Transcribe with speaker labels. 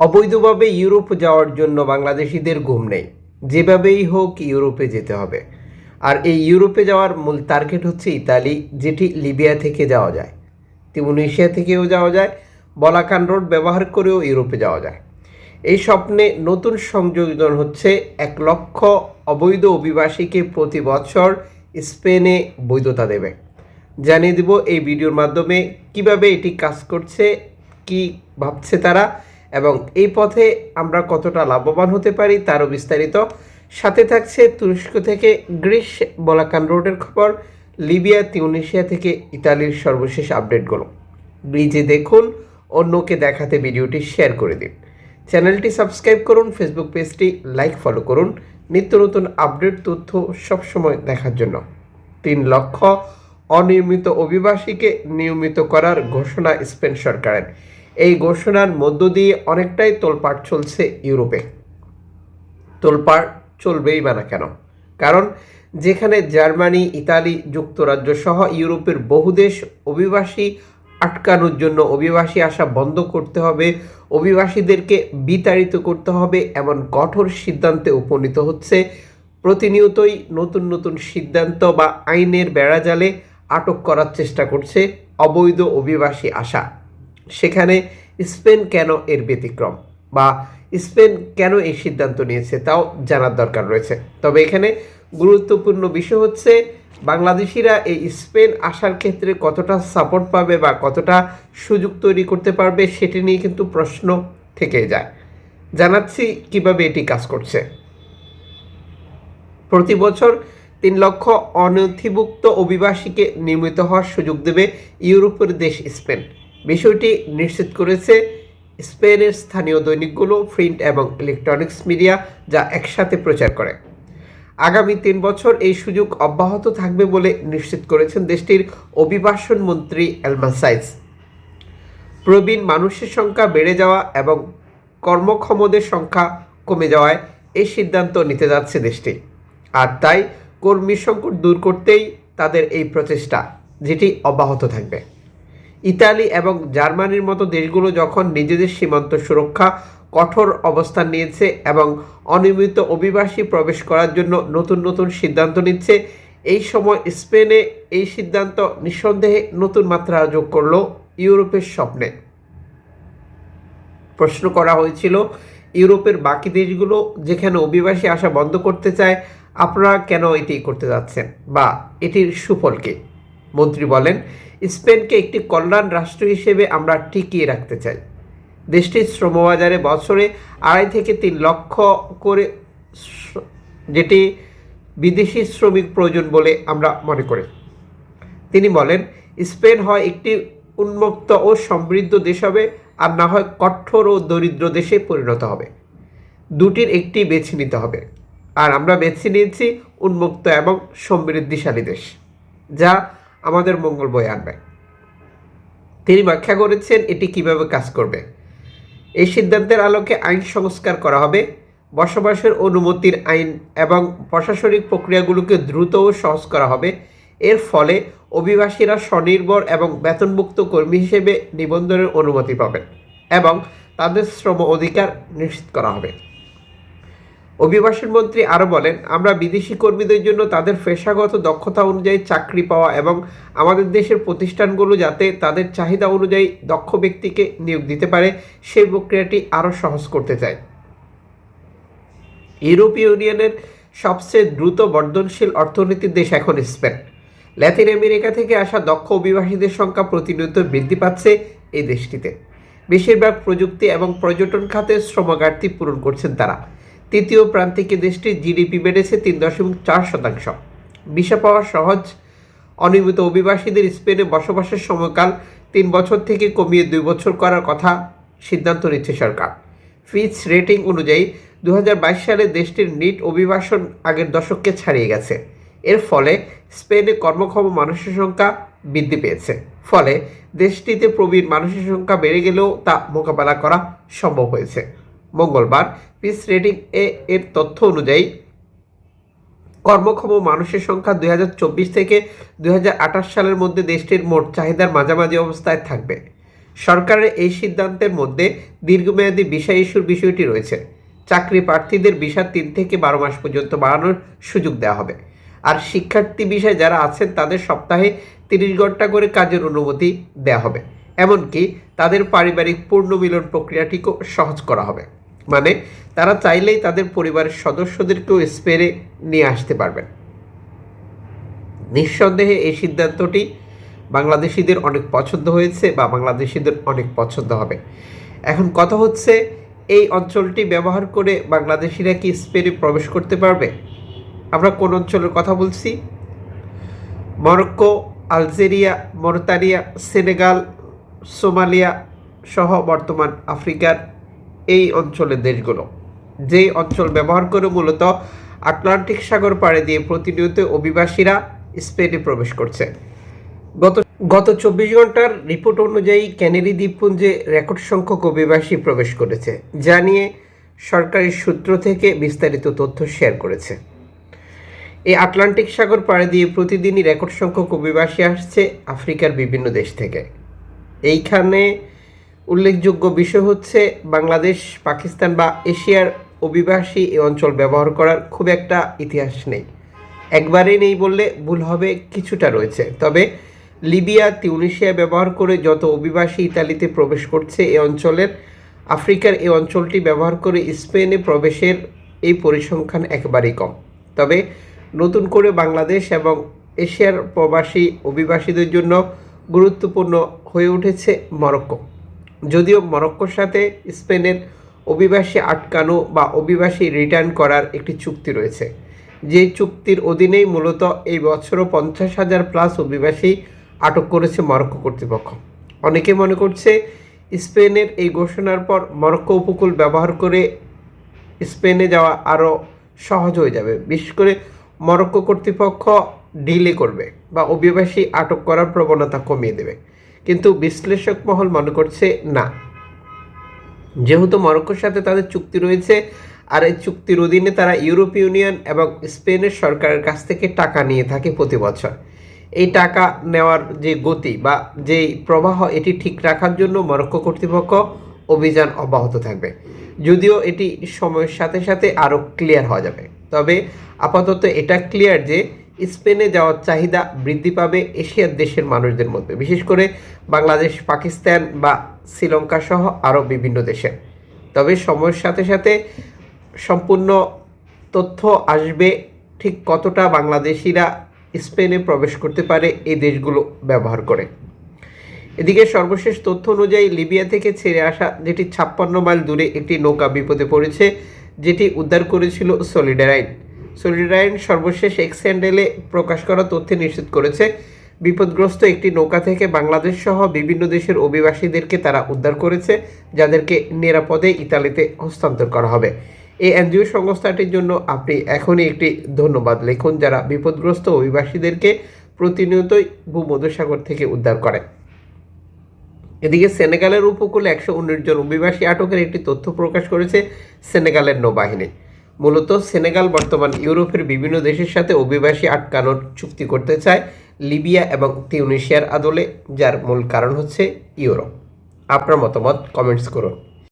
Speaker 1: অবৈধভাবে ইউরোপ যাওয়ার জন্য বাংলাদেশিদের ঘুম নেই। যেভাবেই হোক ইউরোপে যেতে হবে। আর এই ইউরোপে যাওয়ার মূল টার্গেট হচ্ছে ইতালি, যেটি লিবিয়া থেকে যাওয়া যায়। তিউনিশিয়া থেকেও যাওয়া যায়। বলাকান রোড ব্যবহার করেও ইউরোপে যাওয়া যায়। এই স্বপ্নে নতুন সংযোজন হচ্ছে এক লক্ষ অবৈধ অভিবাসীকে প্রতি বছর স্পেনে বৈধতা দেবে। জানিয়ে দিব এই ভিডিওর মাধ্যমে কীভাবে এটি কাজ করছে, কি ভাবছে তারা এবং এই পথে আমরা কতটা লাভবান হতে পারি তারও বিস্তারিত। সাথে থাকছে তুরস্ক থেকে গ্রিস বলাকান রোডের খবর, লিবিয়া, তিউনিশিয়া থেকে ইতালির সর্বশেষ আপডেটগুলো। ব্রিজে দেখুন, অন্যকে দেখাতে ভিডিওটি শেয়ার করে দিন। চ্যানেলটি সাবস্ক্রাইব করুন, ফেসবুক পেজটি লাইক, ফলো করুন। নিত্য নতুন আপডেট, তথ্য সবসময় দেখার জন্য। তিন লক্ষ অনিয়মিত অভিবাসীকে নিয়মিত করার ঘোষণা স্পেন সরকারের। এই ঘোষণার মধ্য দিয়ে অনেকটাই তোলপাট চলছে ইউরোপে। তোলপাট চলবেই বা না কেন? কারণ যেখানে জার্মানি, ইতালি যুক্তরাজ্য সহ ইউরোপের বহু দেশ অভিবাসী আটকানোর জন্য অভিবাসী আসা বন্ধ করতে হবে, অভিবাসীদেরকে বিতাড়িত করতে হবে এমন কঠোর সিদ্ধান্তে উপনীত হচ্ছে প্রতিনিয়তই নতুন নতুন সিদ্ধান্ত বা আইনের বেড়াজালে আটক করার চেষ্টা করছে অবৈধ অভিবাসী আসা। সেখানে স্পেন কেন এর ব্যতিক্রম? বা স্পেন কেন এই সিদ্ধান্ত নিয়েছে? তাও জানার দরকার রয়েছে। তবে এখানে গুরুত্বপূর্ণ বিষয় হচ্ছে, বাংলাদেশিরা এই স্পেন আসার ক্ষেত্রে কতটা সাপোর্ট পাবে বা কতটা সুযোগ তৈরি করতে পারবে সেটি নিয়ে কিন্তু প্রশ্ন থেকে যায়। জানাচ্ছি কীভাবে এটি কাজ করছে। প্রতি বছর তিন লক্ষ অনথিভুক্ত অভিবাসীকে নিয়মিত হওয়ার সুযোগ দেবে ইউরোপের দেশ স্পেন। বিষয়টি নিশ্চিত করেছে স্পেনের স্থানীয় দৈনিকগুলো, প্রিন্ট এবং ইলেকট্রনিক্স মিডিয়া, যা একসাথে প্রচার করে। আগামী তিন বছর এই সুযোগ অব্যাহত থাকবে বলে নিশ্চিত করেছেন দেশটির অভিবাসন মন্ত্রী এলমাসাইজ প্রবীণ মানুষের সংখ্যা বেড়ে যাওয়া এবং কর্মক্ষমদের সংখ্যা কমে যাওয়ায় এই সিদ্ধান্ত নিতে যাচ্ছে দেশটি। আর তাই কর্মী সংকট দূর করতেই তাদের এই প্রচেষ্টা, যেটি অব্যাহত থাকবে। ইতালি এবং জার্মানির মতো দেশগুলো যখন নিজেদের সীমান্ত সুরক্ষা, কঠোর অবস্থান নিয়েছে এবং অনিয়মিত অভিবাসী প্রবেশ করার জন্য নতুন নতুন সিদ্ধান্ত নিচ্ছে, এই সময় স্পেনে এই সিদ্ধান্ত নিঃসন্দেহে নতুন মাত্রা যোগ করল ইউরোপের স্বপ্নে। প্রশ্ন করা হয়েছিল, ইউরোপের বাকি দেশগুলো যেখানে অভিবাসী আসা বন্ধ করতে চায়, আপনারা কেন এটি করতে যাচ্ছেন? বা এটির সুফল কি? মন্ত্রী বলেন, স্পেনকে একটি কল্যাণ রাষ্ট্র হিসেবে আমরা টিকিয়ে রাখতে চাই। দেশটির শ্রমবাজারে বছরে আড়াই থেকে তিন লক্ষ করে যেটি বিদেশি শ্রমিক প্রয়োজন বলে আমরা মনে করি। তিনি বলেন, স্পেন হয় একটি উন্মুক্ত ও সমৃদ্ধ দেশ হবে, আর না হয় কঠোর ও দরিদ্র দেশে পরিণত হবে। দুটির একটি বেছে নিতে হবে। আর আমরা বেছে নিয়েছি উন্মুক্ত এবং সমৃদ্ধিশালী দেশ, যা আমাদের মঙ্গল বয়ে আনবে। তিনি ব্যাখ্যা করেছেন এটি কীভাবে কাজ করবে। এই সিদ্ধান্তের আলোকে আইন সংস্কার করা হবে। বসবাসের অনুমতির আইন এবং প্রশাসনিক প্রক্রিয়াগুলোকে দ্রুত ও সহজ করা হবে। এর ফলে অভিবাসীরা স্বনির্ভর এবং বেতনমুক্ত কর্মী হিসেবে নিবন্ধনের অনুমতি পাবেন এবং তাদের শ্রম অধিকার নিশ্চিত করা হবে। অভিবাসন মন্ত্রী আরও বলেন, আমরা বিদেশি কর্মীদের জন্য তাদের পেশাগত দক্ষতা অনুযায়ী চাকরি পাওয়া এবং আমাদের দেশের প্রতিষ্ঠানগুলো যাতে তাদের চাহিদা অনুযায়ী দক্ষ ব্যক্তিকে নিয়োগ দিতে পারে, সেই প্রক্রিয়াটি আরও সহজ করতে চাই ইউরোপীয় ইউনিয়নের সবচেয়ে দ্রুত বর্ধনশীল অর্থনীতির দেশ এখন স্পেন। ল্যাতিন আমেরিকা থেকে আসা দক্ষ অভিবাসীদের সংখ্যা প্রতিনিয়ত বৃদ্ধি পাচ্ছে এই দেশটিতে। বেশিরভাগ প্রযুক্তি এবং পর্যটন খাতে শ্রমঘাটতি পূরণ করছেন তারা। তৃতীয় প্রান্তিকে দেশটির জিডিপি বেড়েছে তিন দশমিক চার শতাংশ। ভিসা পাওয়া সহজ, অনিয়মিত অভিবাসীদের স্পেনে বসবাসের সময়কাল তিন বছর থেকে কমিয়ে দুই বছর করার কথা সিদ্ধান্ত নিচ্ছে সরকার। ফিচ রেটিং অনুযায়ী দু হাজার বাইশ সালে দেশটির নিট অভিবাসন আগের দশককে ছাড়িয়ে গেছে। এর ফলে স্পেনে কর্মক্ষম মানুষের সংখ্যা বৃদ্ধি পেয়েছে। ফলে দেশটিতে প্রবীণ মানুষের সংখ্যা বেড়ে গেলেও তা মোকাবেলা করা সম্ভব হয়েছে। মঙ্গলবার। পিস রেটিং এ এর তথ্য অনুযায়ী, কর্মক্ষম মানুষের সংখ্যা দু হাজার চব্বিশ থেকে দুই হাজার আঠাশ সালের মধ্যে দেশটির মোট চাহিদার মাঝামাঝি অবস্থায় থাকবে। সরকারের এই সিদ্ধান্তের মধ্যে দীর্ঘমেয়াদী ভিসা ইস্যুর বিষয়টি রয়েছে। চাকরি প্রার্থীদের ভিসা তিন থেকে বারো মাস পর্যন্ত বাড়ানোর সুযোগ দেওয়া হবে। আর শিক্ষার্থী বিষয়ে যারা আছেন, তাদের সপ্তাহে তিরিশ ঘণ্টা করে কাজের অনুমতি দেওয়া হবে। এমনকি তাদের পারিবারিক পূর্ণ মিলন প্রক্রিয়াটিকেও সহজ করা হবে। মানে তারা চাইলেই তাদের পরিবারের সদস্যদেরকেও স্পেরে নিয়ে আসতে পারবেন। নিঃসন্দেহে এই সিদ্ধান্তটি বাংলাদেশিদের অনেক পছন্দ হয়েছে বা বাংলাদেশিদের অনেক পছন্দ হবে। এখন কথা হচ্ছে, এই অঞ্চলটি ব্যবহার করে বাংলাদেশিরা কি স্পেনে প্রবেশ করতে পারবে? আমরা কোন অঞ্চলের কথা বলছি? Morocco, Algeria, Mauritania, Senegal, Somalia সহ বর্তমান আফ্রিকার এই অঞ্চলের দেশগুলো। যেই অঞ্চল ব্যবহার করে মূলত আটলান্টিক সাগর পাড়ে দিয়ে প্রতিনিয়ত অভিবাসীরা স্পেনে প্রবেশ করছে। গত গত চব্বিশ ঘণ্টার রিপোর্ট অনুযায়ী ক্যানেরি দ্বীপপুঞ্জে রেকর্ড সংখ্যক অভিবাসী প্রবেশ করেছে, যা নিয়ে সরকারি সূত্র থেকে বিস্তারিত তথ্য শেয়ার করেছে। এই আটলান্টিক সাগর পাড়ে দিয়ে প্রতিদিনই রেকর্ড সংখ্যক অভিবাসী আসছে আফ্রিকার বিভিন্ন দেশ থেকে। এইখানে উল্লেখযোগ্য বিষয় হচ্ছে বাংলাদেশ, পাকিস্তান বা এশিয়ার অভিবাসী এই অঞ্চল ব্যবহার করার খুব একটা ইতিহাস নেই। একবারেই নেই বললে ভুল হবে, কিছুটা রয়েছে। তবে লিবিয়া তিউনিশিয়া ব্যবহার করে যত অভিবাসী ইতালিতে প্রবেশ করছে এই অঞ্চলের, আফ্রিকার এই অঞ্চলটি ব্যবহার করে স্পেনে প্রবেশের এই পরিসংখ্যান একেবারেই কম। তবে নতুন করে বাংলাদেশ এবং এশিয়ার প্রবাসী অভিবাসীদের জন্য গুরুত্বপূর্ণ হয়ে উঠেছে মরক্কো। যদিও মরক্কোর সাথে স্পেনের অভিবাসী আটকানো বা অভিবাসী রিটার্ন করার একটি চুক্তি রয়েছে। যে চুক্তির অধীনেই মূলত এই বছরও পঞ্চাশ হাজার প্লাস অভিবাসী আটক করেছে মরক্কো কর্তৃপক্ষ। অনেকে মনে করছে স্পেনের এই ঘোষণার পর মরক্কো উপকূল ব্যবহার করে স্পেনে যাওয়া আরও সহজ হয়ে যাবে। বিশেষ করে মরক্কো কর্তৃপক্ষ ডিলে করবে বা অভিবাসী আটক করার প্রবণতা কমিয়ে দেবে। কিন্তু বিশ্লেষক মহল মনে করছে না। যেহেতু মরক্কোর সাথে তাদের চুক্তি রয়েছে, আর এই চুক্তির অধীনে তারা ইউরোপীয় ইউনিয়ন এবং স্পেনের সরকারের কাছ থেকে টাকা নিয়ে থাকে প্রতি বছর। এই টাকা নেওয়ার যে গতি বা যেই প্রবাহ, এটি ঠিক রাখার জন্য মরক্কো কর্তৃপক্ষ অভিযান অব্যাহত থাকবে। যদিও এটি সময়ের সাথে সাথে আরও ক্লিয়ার হওয়া যাবে। তবে আপাতত এটা ক্লিয়ার যে স্পেনে যাওয়ার চাহিদা বৃদ্ধি পাবে এশিয়ার দেশের মানুষদের মধ্যে, বিশেষ করে বাংলাদেশ, পাকিস্তান বা শ্রীলঙ্কা সহ আরও বিভিন্ন দেশে। তবে সময়ের সাথে সাথে সম্পূর্ণ তথ্য আসবে ঠিক কতটা বাংলাদেশিরা স্পেনে প্রবেশ করতে পারে এই দেশগুলো ব্যবহার করে। এদিকে সর্বশেষ তথ্য অনুযায়ী লিবিয়া থেকে ছেড়ে আসা যেটি ছাপ্পান্ন মাইল দূরে একটি নৌকা বিপদে পড়েছে, যেটি উদ্ধার করেছিল সলিডারাইন। সলিডারাইন সর্বশেষ এক্স হ্যান্ডেলে প্রকাশ করা তথ্যে নিশ্চিত করেছে। বিপদগ্রস্ত একটি নৌকা থেকে বাংলাদেশ সহ বিভিন্ন দেশের অভিবাসীদেরকে তারা উদ্ধার করেছে, যাদেরকে নিরাপদে ইতালিতে হস্তান্তর করা হবে। এই এনজিও সংস্থাটির জন্য আপনি এখনই একটি ধন্যবাদ লিখুন, যারা বিপদগ্রস্ত অভিবাসীদেরকে প্রতিনিয়তই ভূমধ্যসাগর থেকে উদ্ধার করে। এদিকে সেনেগালের উপকূলে একশো উনিশ জন অভিবাসী আটকের একটি তথ্য প্রকাশ করেছে সেনেগালের নৌবাহিনী। মূলত সেনেগাল বর্তমান ইউরোপের বিভিন্ন দেশের সাথে অভিবাসী আটকানোর চুক্তি করতে চায় লিবিয়া এবং তিউনিশিয়ার আদলে, যার মূল কারণ হচ্ছে ইউরোপ। আপনার মতামত কমেন্টস করুন।